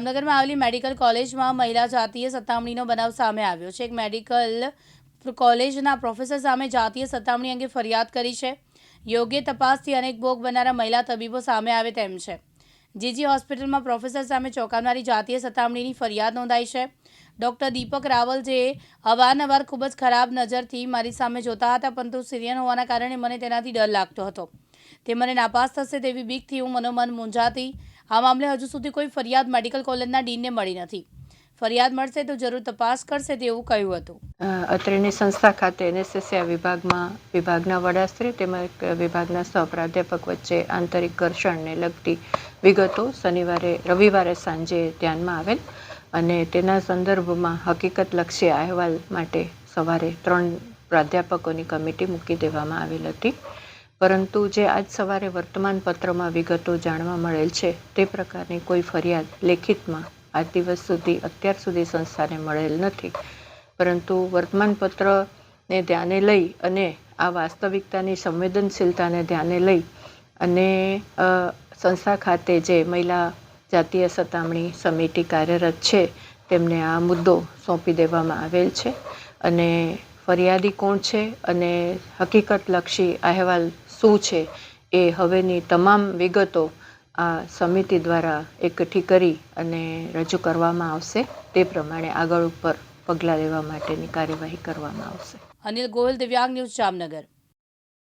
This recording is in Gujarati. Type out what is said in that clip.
જામનગરમાં આવેલી મેડિકલ કોલેજમાં મહિલા જાતીય સતામણીનો બનાવ સામે આવ્યો છે. એક મેડિકલ કોલેજના પ્રોફેસર સામે જાતીય સતામણી અંગે ફરિયાદ કરી છે. યોગ્ય તપાસથી અનેક ભોગ બનનારા મહિલા તબીબો સામે આવે તેમ છે. જીજી હોસ્પિટલમાં પ્રોફેસર સામે ચોંકાવનારી જાતીય સતામણીની ફરિયાદ નોંધાઈ છે. ડૉક્ટર દીપક રાવલ જે અવારનવાર ખૂબ જ ખરાબ નજરથી મારી સામે જોતા હતા, પરંતુ સિરિયન હોવાના કારણે મને તેનાથી ડર લાગતો હતો. તે મને નાપાસ થશે તેવી બીકથી હું મનોમન મૂંઝાતી આ મામલે હજુ સુધી કોઈ ફરિયાદ મેડિકલ કોલેજના ડીનને મળી નથી. ફરિયાદ મળશે તો જરૂર તપાસ કરશે તેવું કહ્યું હતું. અત્રેની સંસ્થા ખાતે એનએસએસઆઈ વિભાગમાં, વિભાગના વડાશ્રી તેમજ વિભાગના સહપ્રાધ્યાપક વચ્ચે આંતરિક ઘર્ષણને લગતી વિગતો શનિવારે, રવિવારે સાંજે ધ્યાનમાં આવેલ અને તેના સંદર્ભમાં હકીકતલક્ષી અહેવાલ માટે સવારે ત્રણ પ્રાધ્યાપકોની કમિટી મૂકી દેવામાં આવેલ હતી. પરંતુ જે આજ સવારે વર્તમાન પત્રમાં વિગતો જાણવા મળેલ છે, તે પ્રકારની કોઈ ફરિયાદ લેખિતમાં આજ દિવસ સુધી, અત્યાર સુધી સંસ્થાને મળેલ નથી. પરંતુ વર્તમાનપત્રને ધ્યાને લઈ અને આ વાસ્તવિકતાની સંવેદનશીલતાને ધ્યાને લઈ અને સંસ્થા ખાતે જે મહિલા જાતીય સતામણી સમિતિ કાર્યરત છે, તેમને આ મુદ્દો સોંપી દેવામાં આવેલ છે. અને ફરિયાદી કોણ છે અને હકીકતલક્ષી અહેવાલ શું છે એ હવેની તમામ વિગતો આ સમિતિ દ્વારા એકઠી કરી અને રજૂ કરવામાં આવશે. તે પ્રમાણે આગળ ઉપર પગલાં લેવા માટેની કાર્યવાહી કરવામાં આવશે. અનિલ ગોયલ દિવ્યાંગ ન્યૂઝ જામનગર.